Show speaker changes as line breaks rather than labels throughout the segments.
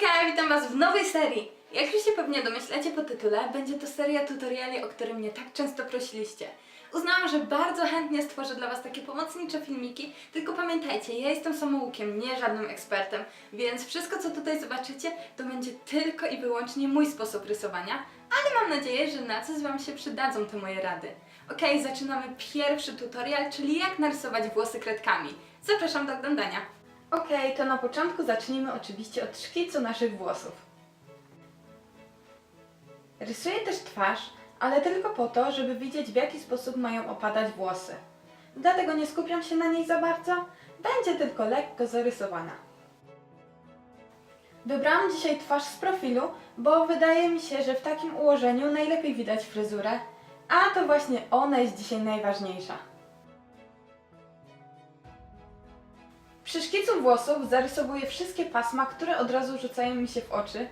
Hejka, witam Was w nowej serii. Jak już się pewnie domyślacie po tytule, będzie to seria tutoriali, o które mnie tak często prosiliście. Uznałam, że bardzo chętnie stworzę dla Was takie pomocnicze filmiki, tylko pamiętajcie, ja jestem samoukiem, nie żadnym ekspertem, więc wszystko co tutaj zobaczycie, to będzie tylko i wyłącznie mój sposób rysowania, ale mam nadzieję, że na coś Wam się przydadzą te moje rady. Okej, zaczynamy pierwszy tutorial, czyli jak narysować włosy kredkami. Zapraszam do oglądania. Okej, to na początku zacznijmy oczywiście od szkicu naszych włosów. Rysuję też twarz, ale tylko po to, żeby widzieć w jaki sposób mają opadać włosy. Dlatego nie skupiam się na niej za bardzo, będzie tylko lekko zarysowana. Wybrałam dzisiaj twarz z profilu, bo wydaje mi się, że w takim ułożeniu najlepiej widać fryzurę, a to właśnie ona jest dzisiaj najważniejsza. Przy szkicu włosów zarysowuję wszystkie pasma, które od razu rzucają mi się w oczy,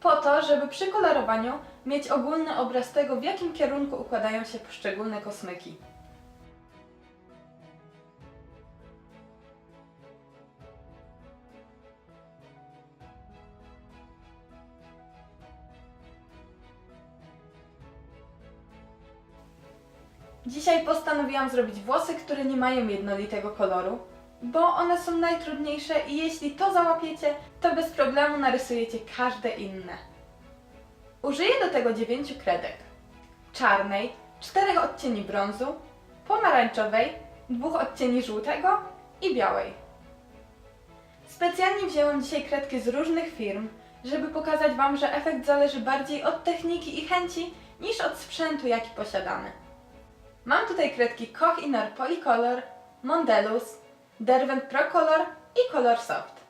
po to, żeby przy kolorowaniu mieć ogólny obraz tego, w jakim kierunku układają się poszczególne kosmyki. Dzisiaj postanowiłam zrobić włosy, które nie mają jednolitego koloru, bo one są najtrudniejsze i jeśli to załapiecie, to bez problemu narysujecie każde inne. Użyję do tego dziewięciu kredek. Czarnej, czterech odcieni brązu, pomarańczowej, dwóch odcieni żółtego i białej. Specjalnie wzięłam dzisiaj kredki z różnych firm, żeby pokazać Wam, że efekt zależy bardziej od techniki i chęci niż od sprzętu, jaki posiadamy. Mam tutaj kredki Koch Inner Polycolor, Mondelus, Derwent Pro Color i Color Soft,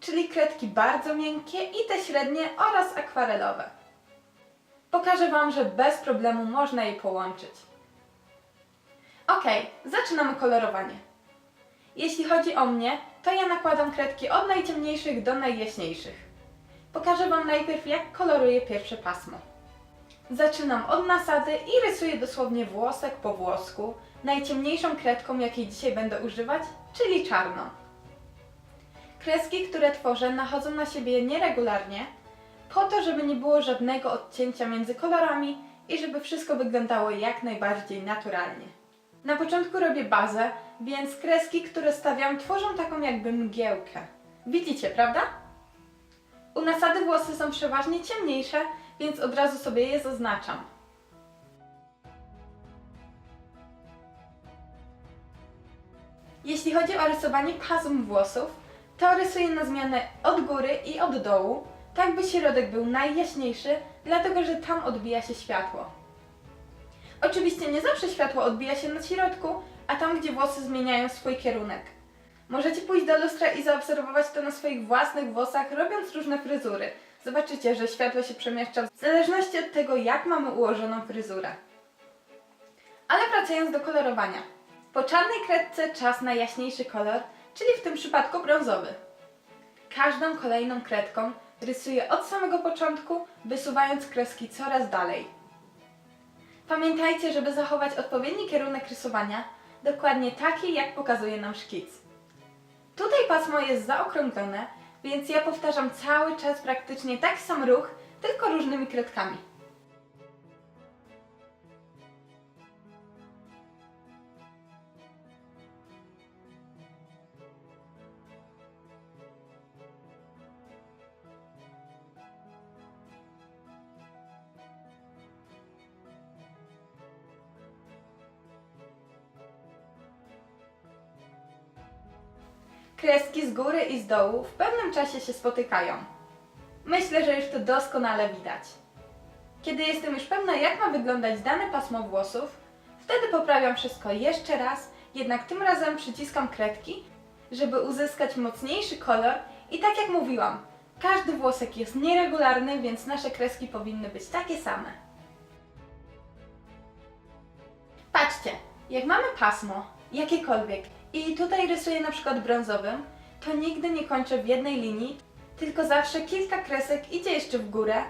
czyli kredki bardzo miękkie i te średnie oraz akwarelowe. Pokażę Wam, że bez problemu można je połączyć. Ok, zaczynamy kolorowanie. Jeśli chodzi o mnie, to ja nakładam kredki od najciemniejszych do najjaśniejszych. Pokażę Wam najpierw, jak koloruję pierwsze pasmo. Zaczynam od nasady i rysuję dosłownie włosek po włosku, najciemniejszą kredką, jakiej dzisiaj będę używać, czyli czarną. Kreski, które tworzę, nachodzą na siebie nieregularnie, po to, żeby nie było żadnego odcięcia między kolorami i żeby wszystko wyglądało jak najbardziej naturalnie. Na początku robię bazę, więc kreski, które stawiam, tworzą taką jakby mgiełkę. Widzicie, prawda? U nasady włosy są przeważnie ciemniejsze, więc od razu sobie je zaznaczam. Jeśli chodzi o rysowanie pasm włosów, to rysuję na zmianę od góry i od dołu, tak by środek był najjaśniejszy, dlatego że tam odbija się światło. Oczywiście nie zawsze światło odbija się na środku, a tam gdzie włosy zmieniają swój kierunek. Możecie pójść do lustra i zaobserwować to na swoich własnych włosach, robiąc różne fryzury. Zobaczycie, że światło się przemieszcza w zależności od tego, jak mamy ułożoną fryzurę. Ale wracając do kolorowania. Po czarnej kredce czas na jaśniejszy kolor, czyli w tym przypadku brązowy. Każdą kolejną kredką rysuję od samego początku, wysuwając kreski coraz dalej. Pamiętajcie, żeby zachować odpowiedni kierunek rysowania, dokładnie taki, jak pokazuje nam szkic. Tutaj pasmo jest zaokrąglone, więc ja powtarzam cały czas praktycznie taki sam ruch, tylko różnymi kredkami. I z dołu w pewnym czasie się spotykają. Myślę, że już to doskonale widać. Kiedy jestem już pewna, jak ma wyglądać dane pasmo włosów, wtedy poprawiam wszystko jeszcze raz, jednak tym razem przyciskam kredki, żeby uzyskać mocniejszy kolor i tak jak mówiłam, każdy włosek jest nieregularny, więc nasze kreski powinny być takie same. Patrzcie, jak mamy pasmo, jakiekolwiek, i tutaj rysuję na przykład brązowym, to nigdy nie kończę w jednej linii, tylko zawsze kilka kresek idzie jeszcze w górę,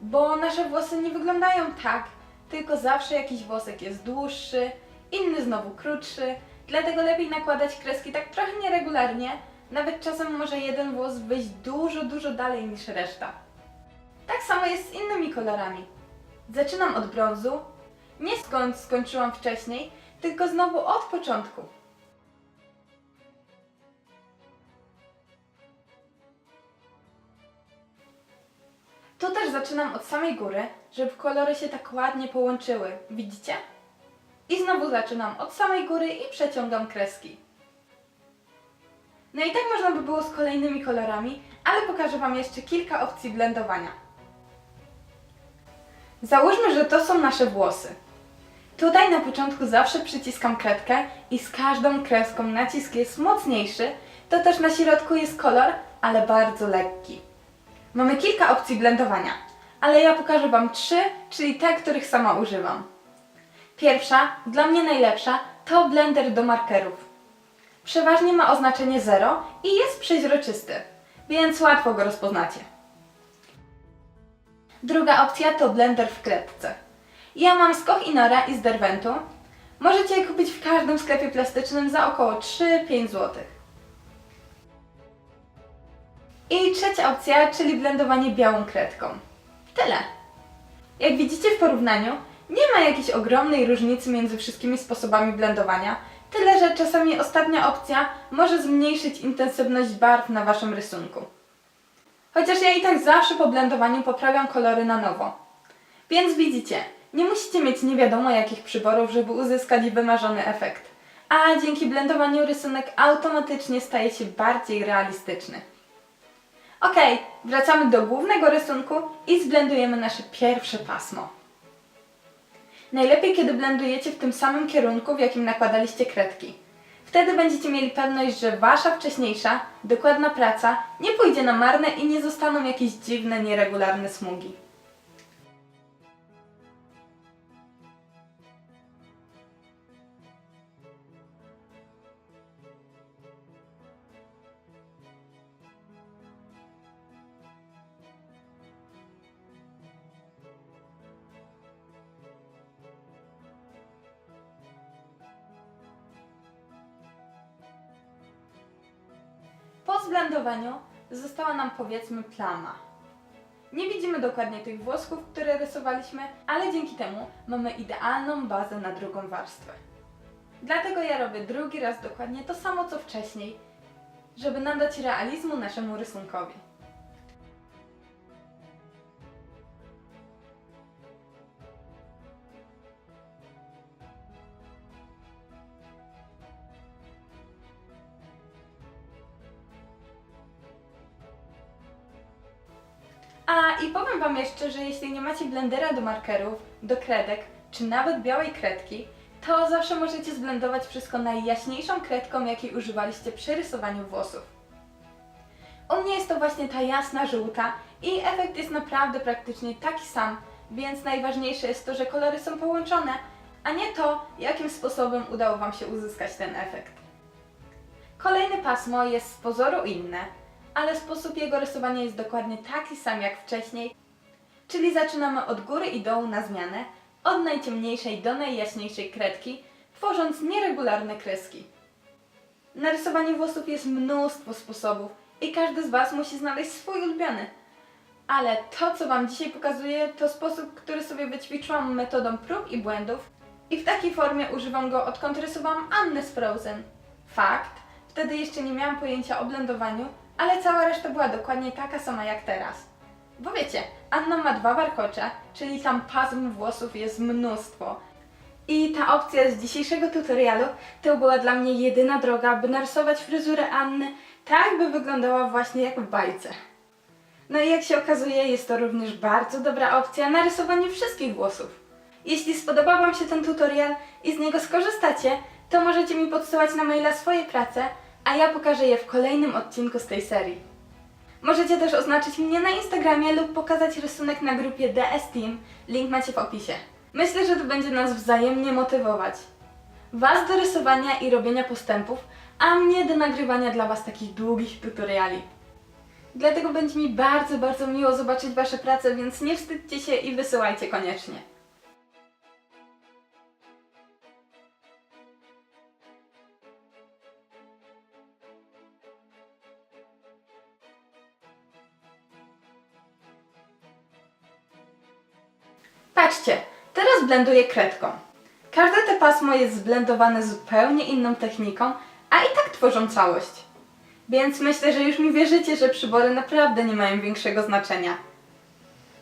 bo nasze włosy nie wyglądają tak, tylko zawsze jakiś włosek jest dłuższy, inny znowu krótszy, dlatego lepiej nakładać kreski tak trochę nieregularnie, Nawet czasem może jeden włos wyjść dużo, dużo dalej niż reszta. Tak samo jest z innymi kolorami. Zaczynam od brązu, nie skąd skończyłam wcześniej, tylko znowu od początku. Tu też zaczynam od samej góry, żeby kolory się tak ładnie połączyły. Widzicie? I znowu zaczynam od samej góry i przeciągam kreski. No i tak można by było z kolejnymi kolorami, ale pokażę Wam jeszcze kilka opcji blendowania. Załóżmy, że to są nasze włosy. Tutaj na początku zawsze przyciskam kredkę i z każdą kreską nacisk jest mocniejszy, to też na środku jest kolor, ale bardzo lekki. Mamy kilka opcji blendowania, ale ja pokażę Wam trzy, czyli te, których sama używam. Pierwsza, dla mnie najlepsza, to blender do markerów. Przeważnie ma oznaczenie 0 i jest przeźroczysty, więc łatwo go rozpoznacie. Druga opcja to blender w kredce. Ja mam z Koch-Inora i z Derwentu. Możecie je kupić w każdym sklepie plastycznym za około 3-5 zł. I trzecia opcja, czyli blendowanie białą kredką. Tyle. Jak widzicie w porównaniu, nie ma jakiejś ogromnej różnicy między wszystkimi sposobami blendowania, tyle że czasami ostatnia opcja może zmniejszyć intensywność barw na waszym rysunku. Chociaż ja i tak zawsze po blendowaniu poprawiam kolory na nowo. Więc widzicie, nie musicie mieć nie wiadomo jakich przyborów, żeby uzyskać wymarzony efekt. A dzięki blendowaniu rysunek automatycznie staje się bardziej realistyczny. Ok, wracamy do głównego rysunku i zblendujemy nasze pierwsze pasmo. Najlepiej, kiedy blendujecie w tym samym kierunku, w jakim nakładaliście kredki. Wtedy będziecie mieli pewność, że wasza wcześniejsza, dokładna praca nie pójdzie na marne i nie zostaną jakieś dziwne, nieregularne smugi. Po zblendowaniu została nam powiedzmy plama. Nie widzimy dokładnie tych włosków, które rysowaliśmy, ale dzięki temu mamy idealną bazę na drugą warstwę. Dlatego ja robię drugi raz dokładnie to samo co wcześniej, żeby nadać realizmu naszemu rysunkowi. Wam jeszcze, że jeśli nie macie blendera do markerów, do kredek, czy nawet białej kredki, to zawsze możecie zblendować wszystko najjaśniejszą kredką, jakiej używaliście przy rysowaniu włosów. U mnie jest to właśnie ta jasna żółta i efekt jest naprawdę praktycznie taki sam, więc najważniejsze jest to, że kolory są połączone, a nie to, jakim sposobem udało Wam się uzyskać ten efekt. Kolejne pasmo jest z pozoru inne, ale sposób jego rysowania jest dokładnie taki sam jak wcześniej, czyli zaczynamy od góry i dołu na zmianę, od najciemniejszej do najjaśniejszej kredki, tworząc nieregularne kreski. Na rysowanie włosów jest mnóstwo sposobów i każdy z Was musi znaleźć swój ulubiony. Ale to, co Wam dzisiaj pokazuję, to sposób, który sobie wyćwiczyłam metodą prób i błędów i w takiej formie używam go odkąd rysowałam Annę z Frozen. Fakt, wtedy jeszcze nie miałam pojęcia o blendowaniu, ale cała reszta była dokładnie taka sama jak teraz. Bo wiecie, Anna ma dwa warkocze, czyli tam pasm włosów jest mnóstwo. I ta opcja z dzisiejszego tutorialu to była dla mnie jedyna droga, by narysować fryzurę Anny tak, by wyglądała właśnie jak w bajce. No i jak się okazuje, jest to również bardzo dobra opcja na rysowanie wszystkich włosów. Jeśli spodobał Wam się ten tutorial i z niego skorzystacie, to możecie mi podsyłać na maila swoje prace, a ja pokażę je w kolejnym odcinku z tej serii. Możecie też oznaczyć mnie na Instagramie lub pokazać rysunek na grupie DS Team, link macie w opisie. Myślę, że to będzie nas wzajemnie motywować. Was do rysowania i robienia postępów, a mnie do nagrywania dla Was takich długich tutoriali. Dlatego będzie mi bardzo, bardzo miło zobaczyć Wasze prace, więc nie wstydźcie się i wysyłajcie koniecznie. Teraz blenduję kredką. Każde te pasmo jest zblendowane zupełnie inną techniką, a i tak tworzą całość. Więc myślę, że już mi wierzycie, że przybory naprawdę nie mają większego znaczenia.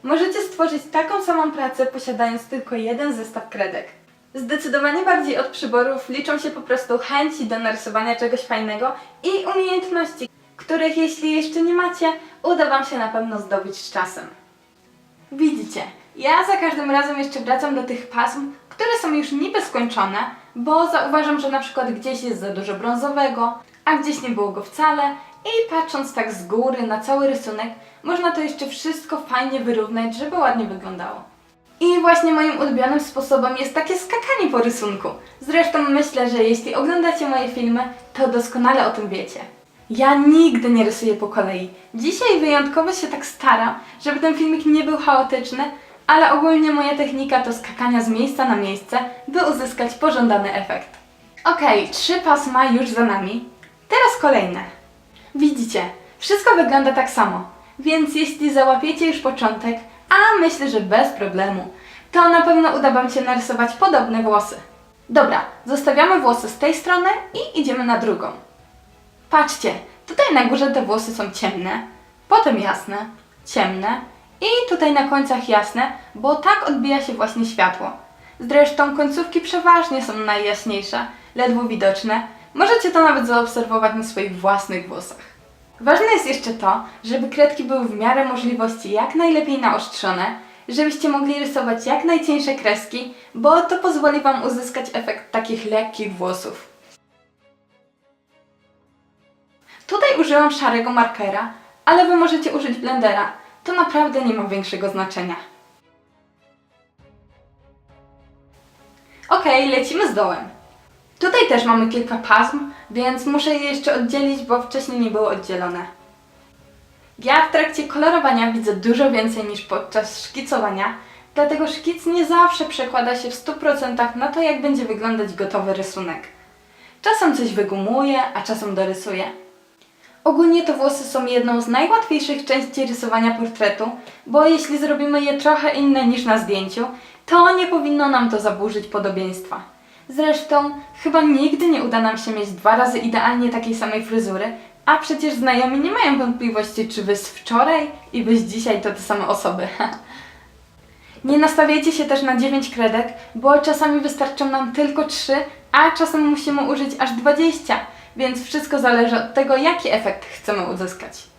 Możecie stworzyć taką samą pracę posiadając tylko jeden zestaw kredek. Zdecydowanie bardziej od przyborów liczą się po prostu chęci do narysowania czegoś fajnego i umiejętności, których jeśli jeszcze nie macie, uda Wam się na pewno zdobyć z czasem. Widzicie, ja za każdym razem jeszcze wracam do tych pasm, które są już niby skończone, bo zauważam, że na przykład gdzieś jest za dużo brązowego, a gdzieś nie było go wcale i patrząc tak z góry na cały rysunek, można to jeszcze wszystko fajnie wyrównać, żeby ładnie wyglądało. I właśnie moim ulubionym sposobem jest takie skakanie po rysunku. Zresztą myślę, że jeśli oglądacie moje filmy, to doskonale o tym wiecie. Ja nigdy nie rysuję po kolei. Dzisiaj wyjątkowo się tak staram, żeby ten filmik nie był chaotyczny, ale ogólnie moja technika to skakania z miejsca na miejsce, by uzyskać pożądany efekt. Okej, trzy pasma już za nami. Teraz kolejne. Widzicie, wszystko wygląda tak samo, więc jeśli załapiecie już początek, a myślę, że bez problemu, to na pewno uda Wam się narysować podobne włosy. Dobra, zostawiamy włosy z tej strony i idziemy na drugą. Patrzcie, tutaj na górze te włosy są ciemne, potem jasne, ciemne i tutaj na końcach jasne, bo tak odbija się właśnie światło. Zresztą końcówki przeważnie są najjaśniejsze, ledwo widoczne. Możecie to nawet zaobserwować na swoich własnych włosach. Ważne jest jeszcze to, żeby kredki były w miarę możliwości jak najlepiej naostrzone, żebyście mogli rysować jak najcieńsze kreski, bo to pozwoli Wam uzyskać efekt takich lekkich włosów. Tutaj użyłam szarego markera, ale Wy możecie użyć blendera. To naprawdę nie ma większego znaczenia. Ok, lecimy z dołem. Tutaj też mamy kilka pasm, więc muszę je jeszcze oddzielić, bo wcześniej nie były oddzielone. Ja w trakcie kolorowania widzę dużo więcej niż podczas szkicowania, dlatego szkic nie zawsze przekłada się w 100% na to, jak będzie wyglądać gotowy rysunek. Czasem coś wygumuję, a czasem dorysuję. Ogólnie to włosy są jedną z najłatwiejszych części rysowania portretu, bo jeśli zrobimy je trochę inne niż na zdjęciu, to nie powinno nam to zaburzyć podobieństwa. Zresztą chyba nigdy nie uda nam się mieć dwa razy idealnie takiej samej fryzury, a przecież znajomi nie mają wątpliwości, czy wy z wczoraj i wy z dzisiaj to te same osoby. Nie nastawiajcie się też na 9 kredek, bo czasami wystarczą nam tylko 3, a czasem musimy użyć aż 20, więc wszystko zależy od tego, jaki efekt chcemy uzyskać.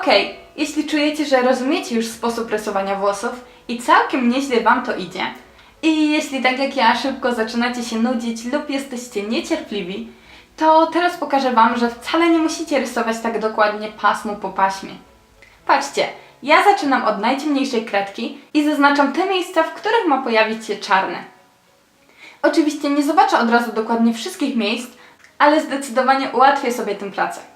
Okej, jeśli czujecie, że rozumiecie już sposób rysowania włosów i całkiem nieźle Wam to idzie, i jeśli tak jak ja szybko zaczynacie się nudzić lub jesteście niecierpliwi, to teraz pokażę Wam, że wcale nie musicie rysować tak dokładnie pasmo po paśmie. Patrzcie, ja zaczynam od najciemniejszej kredki i zaznaczam te miejsca, w których ma pojawić się czarny. Oczywiście nie zobaczę od razu dokładnie wszystkich miejsc, ale zdecydowanie ułatwię sobie tę pracę.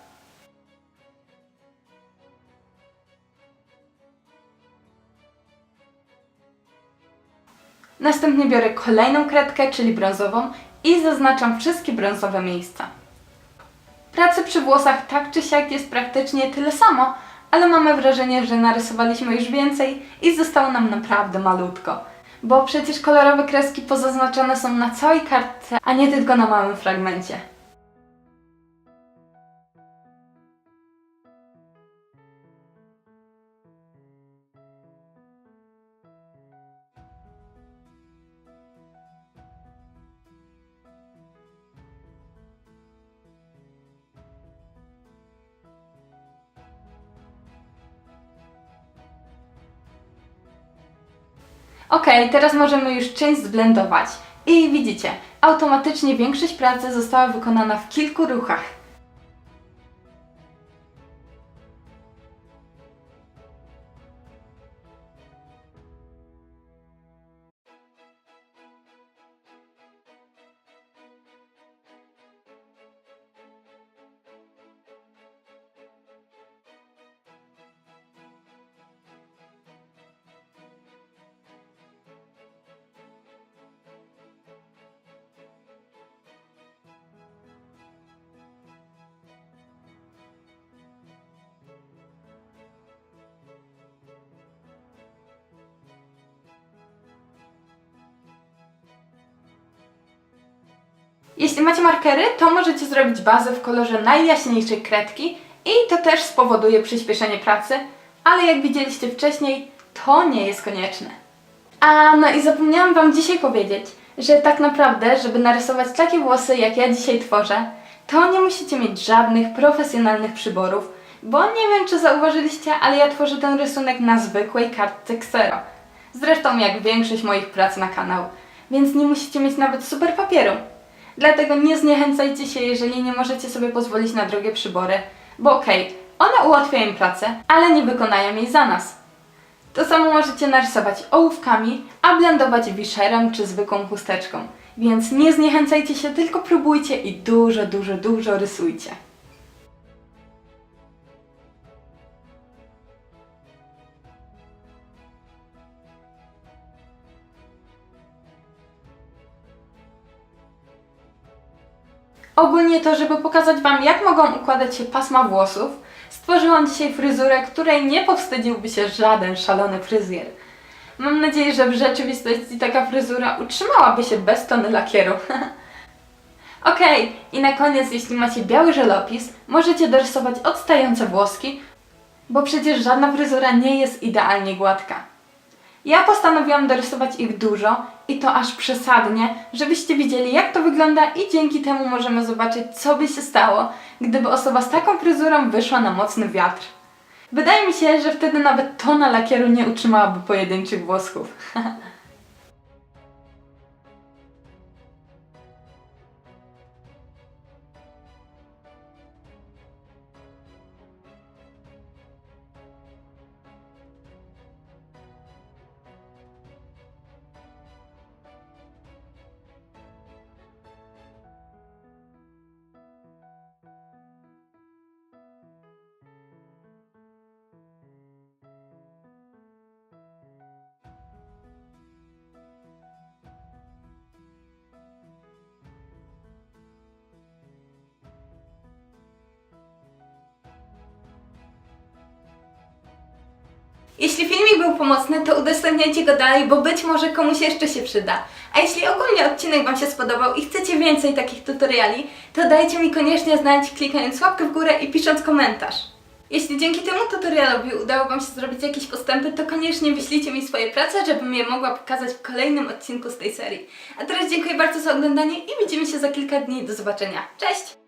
Następnie biorę kolejną kredkę, czyli brązową i zaznaczam wszystkie brązowe miejsca. Pracy przy włosach tak czy siak jest praktycznie tyle samo, ale mamy wrażenie, że narysowaliśmy już więcej i zostało nam naprawdę malutko. Bo przecież kolorowe kreski pozaznaczone są na całej kartce, a nie tylko na małym fragmencie. Ok, teraz możemy już część zblendować. I widzicie, automatycznie większość pracy została wykonana w kilku ruchach. Jeśli macie markery, to możecie zrobić bazę w kolorze najjaśniejszej kredki i to też spowoduje przyspieszenie pracy, ale jak widzieliście wcześniej, to nie jest konieczne. A no i zapomniałam Wam dzisiaj powiedzieć, że tak naprawdę, żeby narysować takie włosy, jak ja dzisiaj tworzę, to nie musicie mieć żadnych profesjonalnych przyborów, bo nie wiem, czy zauważyliście, ale ja tworzę ten rysunek na zwykłej kartce Xero. Zresztą jak większość moich prac na kanał, więc nie musicie mieć nawet super papieru. Dlatego nie zniechęcajcie się, jeżeli nie możecie sobie pozwolić na drogie przybory, bo okej, one ułatwiają pracę, ale nie wykonają jej za nas. To samo możecie narysować ołówkami, a blendować wiszerem czy zwykłą chusteczką. Więc nie zniechęcajcie się, tylko próbujcie i dużo, dużo, dużo rysujcie. Ogólnie to, żeby pokazać Wam, jak mogą układać się pasma włosów, stworzyłam dzisiaj fryzurę, której nie powstydziłby się żaden szalony fryzjer. Mam nadzieję, że w rzeczywistości taka fryzura utrzymałaby się bez tony lakieru. Okej, i na koniec, jeśli macie biały żelopis, możecie dorysować odstające włoski, bo przecież żadna fryzura nie jest idealnie gładka. Ja postanowiłam dorysować ich dużo i to aż przesadnie, żebyście widzieli jak to wygląda i dzięki temu możemy zobaczyć co by się stało, gdyby osoba z taką fryzurą wyszła na mocny wiatr. Wydaje mi się, że wtedy nawet tona lakieru nie utrzymałaby pojedynczych włosków. Jeśli filmik był pomocny, to udostępniajcie go dalej, bo być może komuś jeszcze się przyda. A jeśli ogólnie odcinek Wam się spodobał i chcecie więcej takich tutoriali, to dajcie mi koniecznie znać klikając łapkę w górę i pisząc komentarz. Jeśli dzięki temu tutorialowi udało Wam się zrobić jakieś postępy, to koniecznie wyślijcie mi swoje prace, żebym je mogła pokazać w kolejnym odcinku z tej serii. A teraz dziękuję bardzo za oglądanie i widzimy się za kilka dni. Do zobaczenia. Cześć!